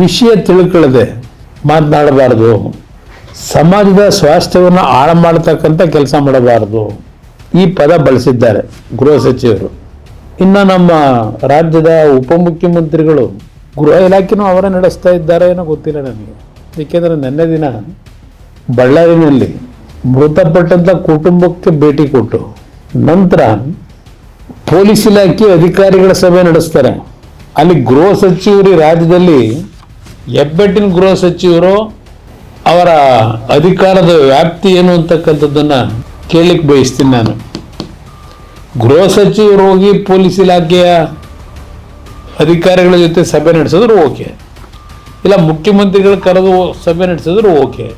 ವಿಷಯ ತಿಳ್ಕೊಳ್ಳದೆ ಮಾತನಾಡಬಾರ್ದು. ಸಮಾಜದ ಸ್ವಾಸ್ಥ್ಯವನ್ನು ಹಾಳು ಮಾಡತಕ್ಕಂಥ ಕೆಲಸ ಮಾಡಬಾರ್ದು. ಈ ಪದ ಬಳಸಿದ್ದಾರೆ ಗೃಹ ಸಚಿವರು. ಇನ್ನು ನಮ್ಮ ರಾಜ್ಯದ ಉಪಮುಖ್ಯಮಂತ್ರಿಗಳು ಗೃಹ ಇಲಾಖೆನೂ ಅವರೇ ನಡೆಸ್ತಾ ಇದ್ದಾರೆ ಏನೋ ಗೊತ್ತಿಲ್ಲ ನನಗೆ. ಏಕೆಂದರೆ ನಿನ್ನೆ ದಿನ ಬಳ್ಳಾರಿನಲ್ಲಿ ಮೃತಪಟ್ಟಂಥ ಕುಟುಂಬಕ್ಕೆ ಭೇಟಿ ಕೊಟ್ಟು ನಂತರ ಪೊಲೀಸ್ ಇಲಾಖೆ ಅಧಿಕಾರಿಗಳ ಸಭೆ ನಡೆಸ್ತಾರೆ. ಅಲ್ಲಿ ಗೃಹ ಸಚಿವರು ರಾಜ್ಯದಲ್ಲಿ ಹೆಬ್ಬೆಟ್ಟಿನ ಗೃಹ ಸಚಿವರು ಅವರ ಅಧಿಕಾರದ ವ್ಯಾಪ್ತಿ ಏನು ಅಂತಕ್ಕಂಥದ್ದನ್ನು ಕೇಳಲಿಕ್ಕೆ ಬಯಸ್ತೀನಿ ನಾನು. ಗೃಹ ಸಚಿವರು ಹೋಗಿ ಪೊಲೀಸ್ ಇಲಾಖೆಯ ಅಧಿಕಾರಿಗಳ ಜೊತೆ ಸಭೆ ನಡೆಸಿದ್ರು ಓಕೆ. ಇಲ್ಲ, ಮುಖ್ಯಮಂತ್ರಿಗಳು ಕರೆದು ಸಭೆ ನಡೆಸಿದ್ರು ಓಕೆ.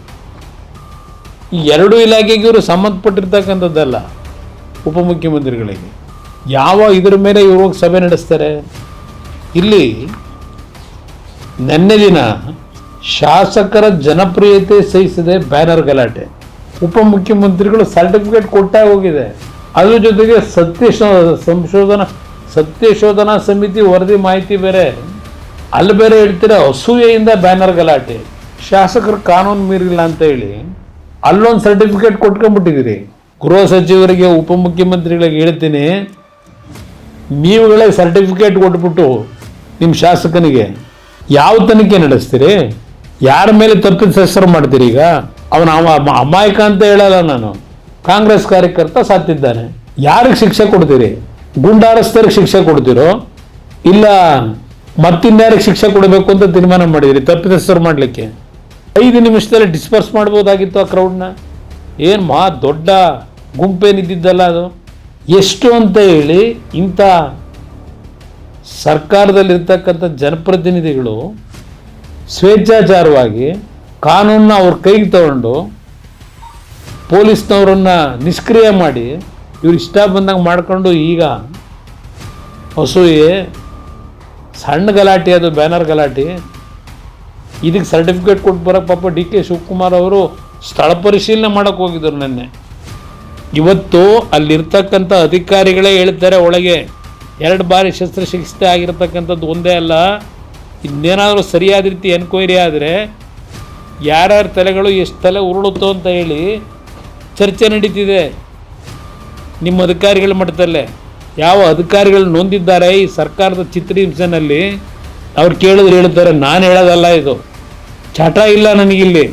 ಈ ಎರಡು ಇಲಾಖೆಗೆ ಇವರು ಸಂಬಂಧಪಟ್ಟಿರ್ತಕ್ಕಂಥದ್ದಲ್ಲ ಉಪಮುಖ್ಯಮಂತ್ರಿಗಳಿಗೆ. ಯಾವ ಇದ್ರ ಮೇಲೆ ಇವರು ಹೋಗಿ ಸಭೆ ನಡೆಸ್ತಾರೆ? ಇಲ್ಲಿ ನಿನ್ನೆ ದಿನ ಶಾಸಕರ ಜನಪ್ರಿಯತೆ ಸಹಿಸದೆ ಬ್ಯಾನರ್ ಗಲಾಟೆ. ಉಪಮುಖ್ಯಮಂತ್ರಿಗಳು ಸರ್ಟಿಫಿಕೇಟ್ ಕೊಟ್ಟೇ ಹೋಗಿದೆ. ಅದ್ರ ಜೊತೆಗೆ ಸತ್ಯ ಸಂಶೋಧನಾ ಸತ್ಯಶೋಧನಾ ಸಮಿತಿ ವರದಿ ಮಾಹಿತಿ ಬೇರೆ. ಅಲ್ಲಿ ಬೇರೆ ಹೇಳ್ತೀರ ಅಸೂಯೆಯಿಂದ ಬ್ಯಾನರ್ ಗಲಾಟೆ. ಶಾಸಕರು ಕಾನೂನು ಮೀರಿಲ್ಲ ಅಂತ ಹೇಳಿ ಅಲ್ಲೊಂದು ಸರ್ಟಿಫಿಕೇಟ್ ಕೊಟ್ಕೊಂಡ್ಬಿಟ್ಟಿದ್ದೀರಿ. ಗೃಹ ಸಚಿವರಿಗೆ, ಉಪಮುಖ್ಯಮಂತ್ರಿಗಳಿಗೆ ಹೇಳ್ತೀನಿ, ನೀವುಗಳೇ ಸರ್ಟಿಫಿಕೇಟ್ ಕೊಟ್ಬಿಟ್ಟು ನಿಮ್ಮ ಶಾಸಕನಿಗೆ ಯಾವ ತನಿಖೆ ನಡೆಸ್ತೀರಿ? ಯಾರ ಮೇಲೆ ತಪ್ಪಿದ ಹೆಸರು ಮಾಡ್ತೀರಿ ಈಗ? ಅವನ ಅಮ- ಅಮಾಯಕ ಅಂತ ಹೇಳಲ್ಲ ನಾನು. ಕಾಂಗ್ರೆಸ್ ಕಾರ್ಯಕರ್ತ ಸಾತ್ತಿದ್ದಾನೆ ಯಾರಿಗೆ ಶಿಕ್ಷೆ ಕೊಡ್ತೀರಿ? ಗುಂಡಾರಸ್ಥರಿಗೆ ಶಿಕ್ಷೆ ಕೊಡ್ತೀರೋ? ಇಲ್ಲ ಮತ್ತಿನ್ಯಾರಿಗೆ ಶಿಕ್ಷೆ ಕೊಡಬೇಕು ಅಂತ ತೀರ್ಮಾನ ಮಾಡಿದಿರಿ ತಪ್ಪಿದ ಮಾಡಲಿಕ್ಕೆ? ಐದು ನಿಮಿಷದಲ್ಲಿ ಡಿಸ್ಪರ್ಸ್ ಮಾಡ್ಬೋದಾಗಿತ್ತು ಆ ಕ್ರೌಡ್ನ ಏನು ಮಾ ದೊಡ್ಡ ಗುಂಪೇನಿದ್ದಿದ್ದಲ್ಲ ಅದು? ಎಷ್ಟು ಅಂತ ಹೇಳಿ ಇಂಥ ಸರ್ಕಾರದಲ್ಲಿರ್ತಕ್ಕಂಥ ಜನಪ್ರತಿನಿಧಿಗಳು ಸ್ವೇಚ್ಛಾಚಾರವಾಗಿ ಕಾನೂನನ್ನ ಅವ್ರ ಕೈಗೆ ತಗೊಂಡು ಪೊಲೀಸ್ನವರನ್ನ ನಿಷ್ಕ್ರಿಯ ಮಾಡಿ ಇವ್ರು ಇಷ್ಟ ಬಂದಂಗೆ ಮಾಡಿಕೊಂಡು ಈಗ ಅಸೂಯೆ ಸಣ್ಣ ಗಲಾಟೆ, ಅದು ಬ್ಯಾನರ್ ಗಲಾಟೆ. ಇದಕ್ಕೆ ಸರ್ಟಿಫಿಕೇಟ್ ಕೊಟ್ಟು ಬರೋಕ್ಕೆ ಪಾಪ ಡಿ ಕೆ ಶಿವಕುಮಾರ್ ಅವರು ಸ್ಥಳ ಪರಿಶೀಲನೆ ಮಾಡೋಕ್ಕೆ ಹೋಗಿದ್ರು ನೆನ್ನೆ. ಇವತ್ತು ಅಲ್ಲಿರ್ತಕ್ಕಂಥ ಅಧಿಕಾರಿಗಳೇ ಹೇಳ್ತಾರೆ ಒಳಗೆ ಎರಡು ಬಾರಿ ಶಸ್ತ್ರಚಿಕಿತ್ಸೆ ಆಗಿರತಕ್ಕಂಥದ್ದು ಒಂದೇ ಅಲ್ಲ, ಇನ್ನೇನಾದರೂ ಸರಿಯಾದ ರೀತಿ ಎನ್ಕ್ವೈರಿ ಆದರೆ ಯಾರ್ಯಾರ ತಲೆಗಳು ಎಷ್ಟು ತಲೆ ಉರುಳುತ್ತೋ ಅಂತ ಹೇಳಿ ಚರ್ಚೆ ನಡೀತಿದೆ. ನಿಮ್ಮ ಅಧಿಕಾರಿಗಳ ಮಟ್ಟದಲ್ಲೇ. ಯಾವ ಅಧಿಕಾರಿಗಳು ನೊಂದಿದ್ದಾರೆ ಈ ಸರ್ಕಾರದ ಚಿತ್ರಹಿಂಸೆನಲ್ಲಿ ಅವ್ರು ಕೇಳಿದ್ರೆ ಹೇಳ್ತಾರೆ, ನಾನು ಹೇಳೋದಲ್ಲ ಇದು. ಚಟ ಇಲ್ಲ ನನಗಿಲ್ಲಿ.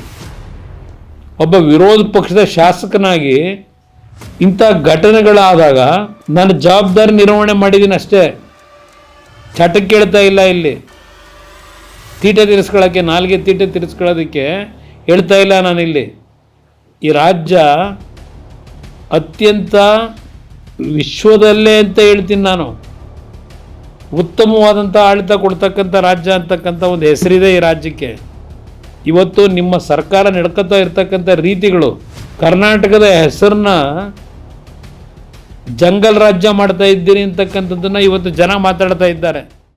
ಒಬ್ಬ ವಿರೋಧ ಪಕ್ಷದ ಶಾಸಕನಾಗಿ ಇಂಥ ಘಟನೆಗಳಾದಾಗ ನಾನು ಜವಾಬ್ದಾರಿ ನಿರ್ವಹಣೆ ಮಾಡಿದ್ದೀನಿ ಅಷ್ಟೇ. ಚಟ ಕೇಳ್ತಾ ಇಲ್ಲ ಇಲ್ಲಿ. ತೀಟೆ ತಿರ್ಸ್ಕೊಳ್ಳೋಕ್ಕೆ ನಾಲ್ಗೆ ತೀಟೆ ತಿರ್ಸ್ಕೊಳ್ಳೋದಕ್ಕೆ ಹೇಳ್ತಾ ಇಲ್ಲ ನಾನಿಲ್ಲಿ. ಈ ರಾಜ್ಯ ಅತ್ಯಂತ ವಿಶ್ವದಲ್ಲೇ ಅಂತ ಹೇಳ್ತೀನಿ ನಾನು. ಉತ್ತಮವಾದಂಥ ಆಡಳಿತ ಕೊಡ್ತಕ್ಕಂಥ ರಾಜ್ಯ ಅಂತಕ್ಕಂಥ ಒಂದು ಹೆಸರಿದೆ ಈ ರಾಜ್ಯಕ್ಕೆ. ಇವತ್ತು ನಿಮ್ಮ ಸರ್ಕಾರ ನಡ್ಕೊತಾ ಇರ್ತಕ್ಕಂಥ ರೀತಿಗಳು ಕರ್ನಾಟಕದ ಹೆಸರನ್ನ ಜಂಗಲ್ ರಾಜ್ಯ ಮಾಡ್ತಾ ಇದ್ದೀರಿ ಅಂತಕ್ಕಂಥದ್ದನ್ನು ಇವತ್ತು ಜನ ಮಾತಾಡ್ತಾ ಇದ್ದಾರೆ.